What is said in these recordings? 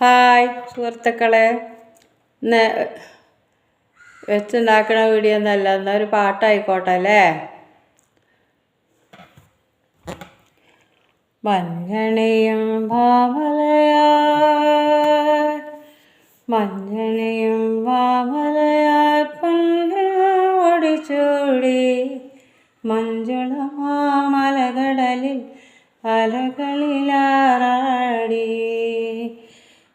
Hi സുഹൃത്തുക്കളെ. ഇന്ന് വെച്ചുണ്ടാക്കണ video ഒന്നല്ല എന്നാൽ ഒരു പാട്ടായിക്കോട്ടെ അല്ലേ? മഞ്ഞണിയും മഞ്ഞണിയും മാമലയാ പൊന്നോടിച്ചൂടി മഞ്ജുളമാമലകടലിൽ അലകളിലാറാടി.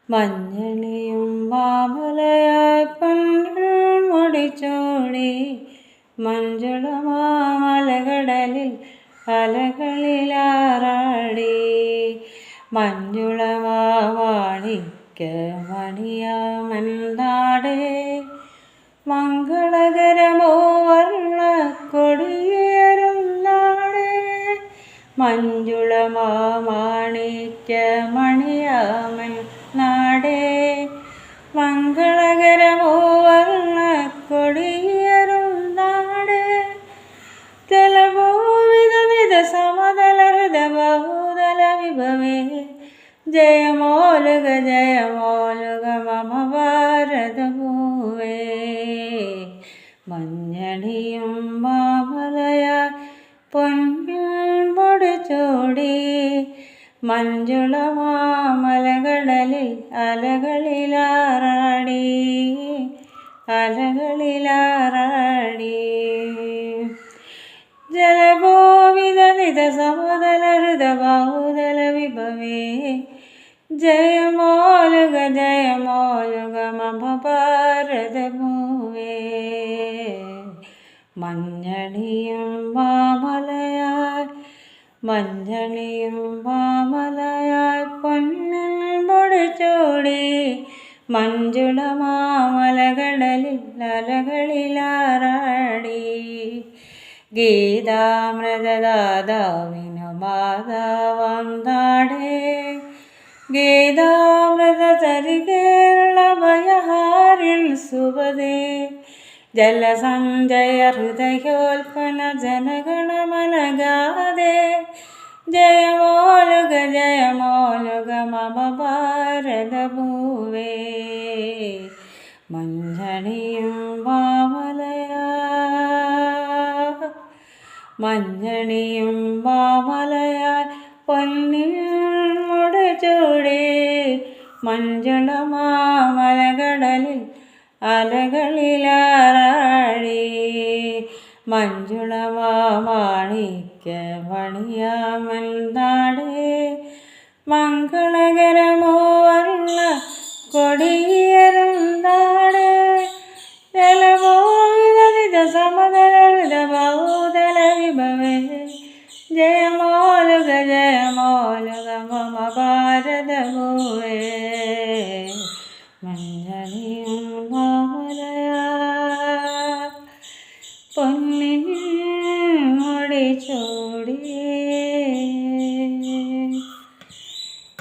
മഞ്ഞണിയും മാമലയായി പൊൻമുടിച്ചോടി മഞ്ജുളമാമലകടലിൽ അലകളിലാറാടി. മഞ്ജുളമാവാണിക്ക് മണിയാമൻനാടേ മംഗളകരമോ വർണ കൊടിയേറും നാടേ മഞ്ജുളമാണിക്ക മണിയാമൻ നാടേ മംഗളകരമോ വന്ന കൊടിയറും നാടേ. ജലഭൂവിത നിത സമതല ഹൃദബഹുതല വിഭവേ. ജയമോലുക ജയമോലുക മമ ഭാരതഭൂവേ മഞ്ഞണിയും മാമലയ പൊന്നിൽ മുടിച്ചോടി മഞ്ജുളമാമലകടലിൽ അലകളിലാറാടി അലകളിലാറാടി. ജലഗോവിത നിത സമതല ഹൃദബാഹുതല വിഭവേ ജയമോലുക ജയമോലുക മമ ഭാരതഭൂവേ മഞ്ഞടിയം മാമലയാൽ മഞ്ഞണിയും മാമലയായി പൊന്നിൽ പൊടിച്ചോടി മഞ്ജുളമാമലകടലിൽ അലകളിലാറാടി ഗീതാമൃതദാതാവിനു മാതാവാം നാടേ ഗീതാമൃത ചരികേരള ഭയഹാരിൽ സുപദേ ജലസഞ്ജയ ഹൃദയോൽപ്പന ജനഗണമനഗാതെ ജയമോലുക ജയമോലുക മമ ഭാരതഭൂവേ മഞ്ജണിയും മാമലയ മഞ്ഞണിയും മാമലയ പൊന്നിൽ മുടചൂടേ മഞ്ജുളമാമലകടലിൽ അലകളിലാറാടി മഞ്ജുളമാണിക്ക വണിയാമൽ നാടേ. മംഗളകരമോ വർണ കൊടിയേറും നാടേ. ജലമോഹിത സമതല ബഹുതല വിഭവേ ജയമോലുക ജയമോലുക മമ ഭാരതഭൂവേ മഞ്ഞളിയും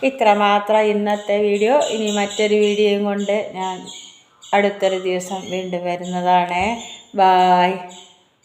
ഇത്രമാത്രം ഇന്നത്തെ വീഡിയോ. ഇനി മറ്റൊരു വീഡിയോയും കൊണ്ട് ഞാൻ അടുത്തൊരു ദിവസം വീണ്ടും വരുന്നതാണ്. ബായ്